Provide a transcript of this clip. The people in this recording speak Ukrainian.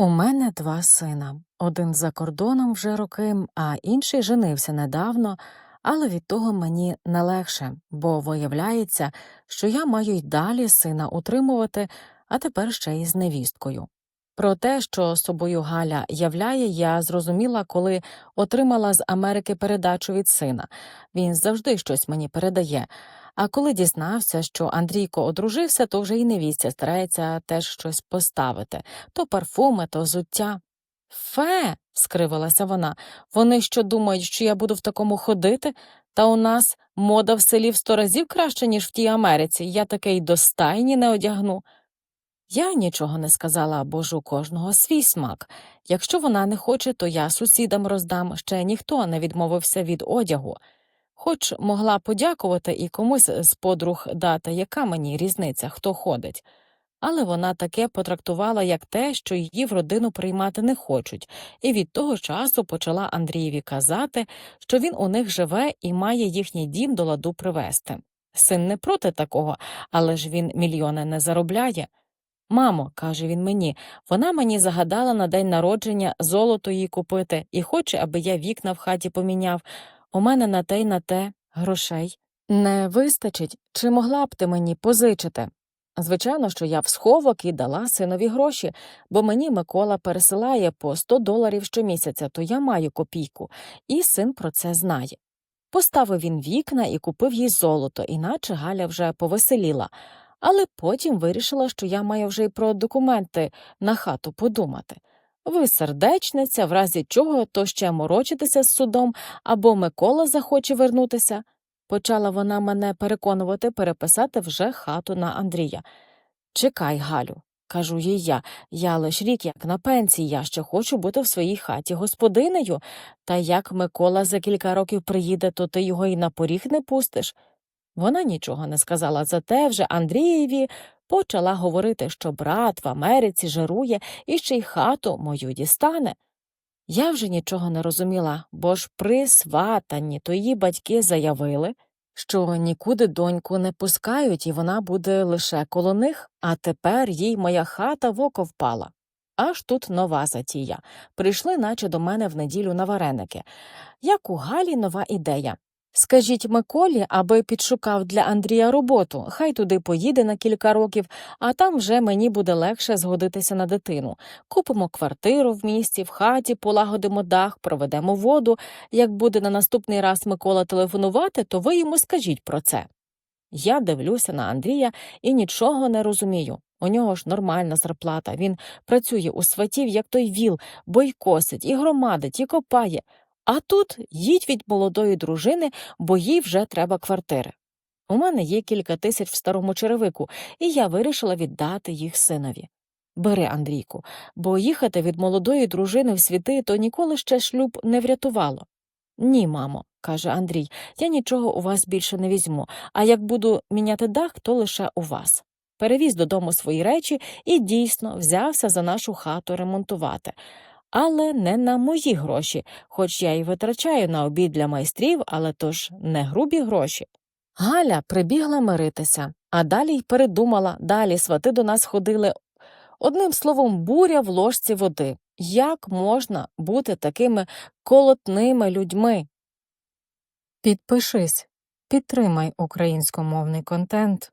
У мене два сина. Один за кордоном вже роки, а інший женився недавно, але від того мені не легше, бо виявляється, що я маю й далі сина утримувати, а тепер ще й з невісткою. Про те, що собою Галя являє, я зрозуміла, коли отримала з Америки передачу від сина. Він завжди щось мені передає. А коли дізнався, що Андрійко одружився, то вже й невістя старається теж щось поставити то парфуми, то зуття. Фе. скривилася вона. Вони що думають, що я буду в такому ходити? Та у нас мода в селі в сто разів краще, ніж в тій Америці. Я таке й до стайні не одягну. Я нічого не сказала, бо ж у кожного свій смак. Якщо вона не хоче, то я сусідам роздам, ще ніхто не відмовився від одягу. Хоч могла подякувати і комусь з подруг дати, яка мені різниця, хто ходить. Але вона таке потрактувала як те, що її в родину приймати не хочуть, і від того часу почала Андрієві казати, що він у них живе і має їхній дім до ладу привезти. Син не проти такого, але ж він мільйони не заробляє. Мамо, каже він мені, вона мені загадала на день народження золото їй купити і хоче, аби я вікна в хаті поміняв. У мене на те й на те грошей. Не вистачить, чи могла б ти мені позичити? Звичайно, що я в сховок і дала синові гроші, бо мені Микола пересилає по 100 доларів щомісяця, то я маю копійку, і син про це знає. Поставив він вікна і купив їй золото, іначе Галя вже повеселіла, але потім вирішила, що я маю вже й про документи на хату подумати. Ви сердечниця, в разі чого то ще морочитися з судом, або Микола захоче вернутися. Почала вона мене переконувати переписати вже хату на Андрія. Чекай, Галю, кажу їй я, я лиш рік як на пенсії, я ще хочу бути в своїй хаті господинею, та як Микола за кілька років приїде, то ти його й на поріг не пустиш. Вона нічого не сказала, зате вже Андрієві почала говорити, що брат в Америці жирує і ще й хату мою дістане. Я вже нічого не розуміла, бо ж при сватанні то її батьки заявили, що нікуди доньку не пускають, і вона буде лише коло них, а тепер їй моя хата в око впала. Аж тут нова затія. Прийшли, наче до мене в неділю на вареники. Як у Галі нова ідея. Скажіть Миколі, аби підшукав для Андрія роботу, хай туди поїде на кілька років, а там вже мені буде легше згодитися на дитину. Купимо квартиру в місті, в хаті, полагодимо дах, проведемо воду. Як буде на наступний раз Микола телефонувати, то ви йому скажіть про це. Я дивлюся на Андрія і нічого не розумію. У нього ж нормальна зарплата. Він працює у сватів, як той віл, бо й косить, і громадить, і копає. А тут їдь від молодої дружини, бо їй вже треба квартири. У мене є кілька тисяч в старому черевику, і я вирішила віддати їх синові. Бери, Андрійку, бо їхати від молодої дружини в світи то ніколи ще шлюб не врятувало. Ні, мамо, каже Андрій, я нічого у вас більше не візьму, а як буду міняти дах, то лише у вас. Перевіз додому свої речі і дійсно взявся за нашу хату ремонтувати але не на мої гроші, хоч я й витрачаю на обід для майстрів, але то ж не грубі гроші. Галя прибігла миритися, а далі й передумала, далі свати до нас ходили. Одним словом, буря в ложці води. Як можна бути такими колотними людьми? Підпишись, підтримай українськомовний контент.